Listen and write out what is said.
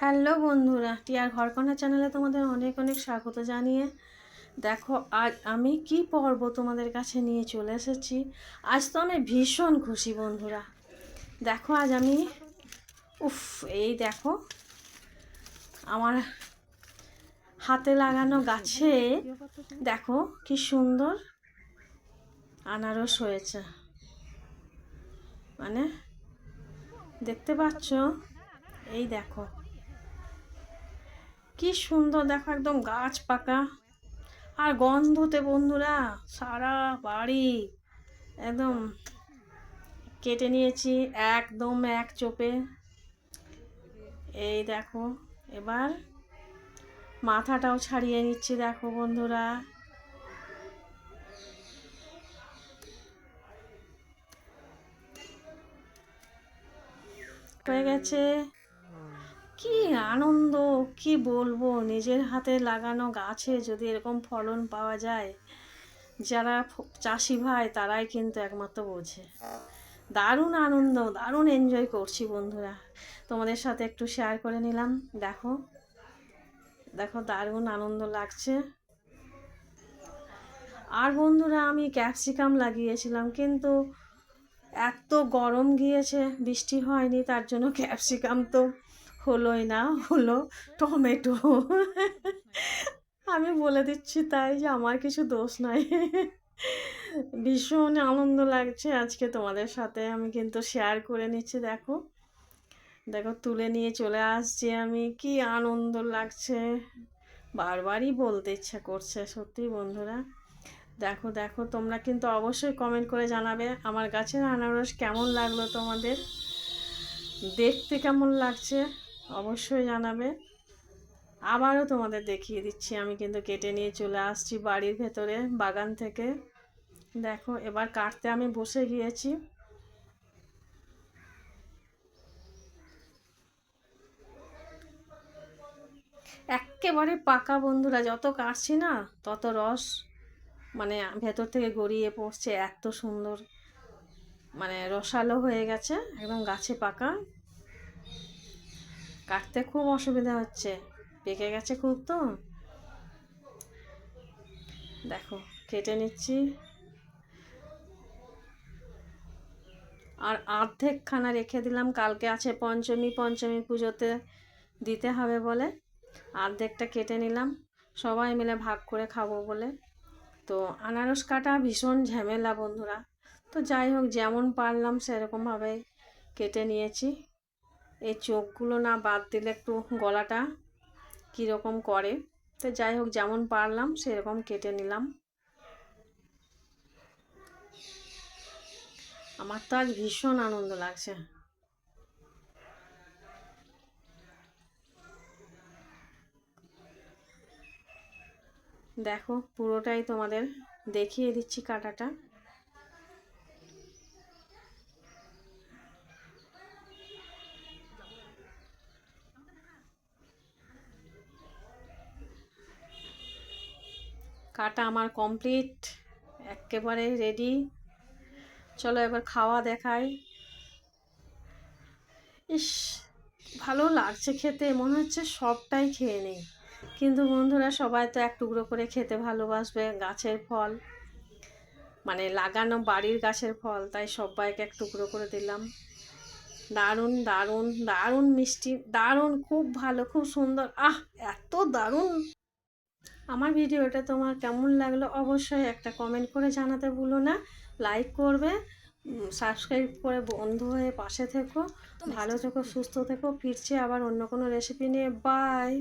Hello বন্ধুরা টিয়ার ঘরকন্যা চ্যানেলে তোমাদের অনেক অনেক স্বাগত জানিয়ে। দেখো, আজ আমি কি পর্ব তোমাদের কাছে নিয়ে চলে এসেছি? আজ তো আমি ভীষণ খুশি বন্ধুরা। দেখো, আজ আমি, উফ, এই দেখো, আমার হাতে লাগানো গাছে, দেখো, কি সুন্দর আনারস হয়েছে। মানে দেখতে পাচ্ছ? এই দেখো। কি সুন্দর, দেখো একদম গাছ পাকা। আর গন্ধতে বন্ধুরা, সারা বাড়ি একদম কেটে নিয়েছি, একদম এক চোপে। এই দেখো, এবার মাথাটাও ছাড়িয়ে নিচ্ছি, দেখো বন্ধুরা। হয়ে গেছে। কি আনন্দ, কি বলব? নিজের হাতে লাগানো গাছে যদি এরকম ফলন পাওয়া যায়, যারা চাষি ভাই তারাই কিন্তু একমাত্র বোঝে। দারুণ আনন্দ, দারুণ এনজয় করছি বন্ধুরা। তোমাদের সাথে একটু শেয়ার করে নিলাম, দেখো। দেখো, দারুণ আনন্দ লাগছে। আর বন্ধুরা, আমি ক্যাপসিকাম লাগিয়েছিলাম, কিন্তু এত গরম গিয়েছে, বৃষ্টি হয়নি, তার জন্য ক্যাপসিকাম তো হলোই না, হলো টমেটো। আমি বলে দিচ্ছি তাই যে আমার কিছু দোষ নাই। ভীষণ আনন্দ লাগছে আজকে তোমাদের সাথে। আমি কিন্তু শেয়ার করে নিচ্ছি, দেখো। দেখো, তুলে নিয়ে চলে আসছি আমি। কি আনন্দ লাগছে। বারবারই বলতে ইচ্ছা করছে, সত্যি বন্ধুরা। দেখো দেখো, তোমরা কিন্তু অবশ্যই কমেন্ট করে জানাবে আমার গাছের আনারস কেমন লাগল তোমাদের। দেখতে কেমন লাগছে? অবশ্যই জানাবে। আবারও তোমাদের দেখিয়ে দিচ্ছি, আমি কিন্তু কেটে নিয়ে চলে আসছি বাড়ির ভেতরে, বাগান থেকে। দেখো, এবার কাটতে আমি বসে গিয়েছি। একেবারে পাকা বন্ধুরা, যত কাটছি না, তত রস মানে ভেতর থেকে গড়িয়ে পড়ছে, এত সুন্দর। মানে রসালো হয়ে গেছে, একদম গাছে পাকা। কাটতে খুব অসুবিধা হচ্ছে। পেকে গেছে খুব তো। দেখো, কেটে নিচ্ছি। আর অর্ধেকখানা রেখে দিলাম। কালকে আছে পঞ্চমী পঞ্চমী পুজোতে দিতে হবে বলে। অর্ধেকটা কেটে নিলাম। সবাই মিলে ভাগ করে খাব বলে। তো আনারস কাটা ভীষণ ঝামেলা বন্ধুরা। তো যাই হোক, যেমন পারলাম সেরকমভাবে কেটে নিয়েছি। এই চোখগুলো না বাদ দিলে একটু গলাটা কীরকম করে। তো যাই হোক, যেমন পারলাম, সেরকম কেটে নিলাম। আমার তো আজ ভীষণ আনন্দ লাগছে। দেখো, পুরোটাই তোমাদের দেখিয়ে দিচ্ছি কাটাটা। কাটা আমার কমপ্লিট একেবারে রেডি চলো এবার খাওয়া দেখাই। ইস, ভালো লাগছে খেতে, মনে হচ্ছে সবটাই খেয়ে নেই। কিন্তু বন্ধুরা, সবাই তো এক টুকরো করে খেতে ভালোবাসবে গাছের ফল। মানে লাগানো বাড়ির গাছের ফল, তাই সবাইকে এক টুকরো করে দিলাম। দারুণ দারুণ দারুণ মিষ্টি, দারুণ, খুব ভালো, খুব সুন্দর। আহ, এত দারুণ! আমার ভিডিওটা তোমার কেমন লাগল অবশ্যই একটা কমেন্ট করে জানাতে ভুলো না। লাইক করবে সাবস্ক্রাইব করে বন্ধু হয়ে পাশে থেকো। ভালো থেকো সুস্থ থেকো ফিরছি আবার অন্য কোনো রেসিপি নিয়ে। বাই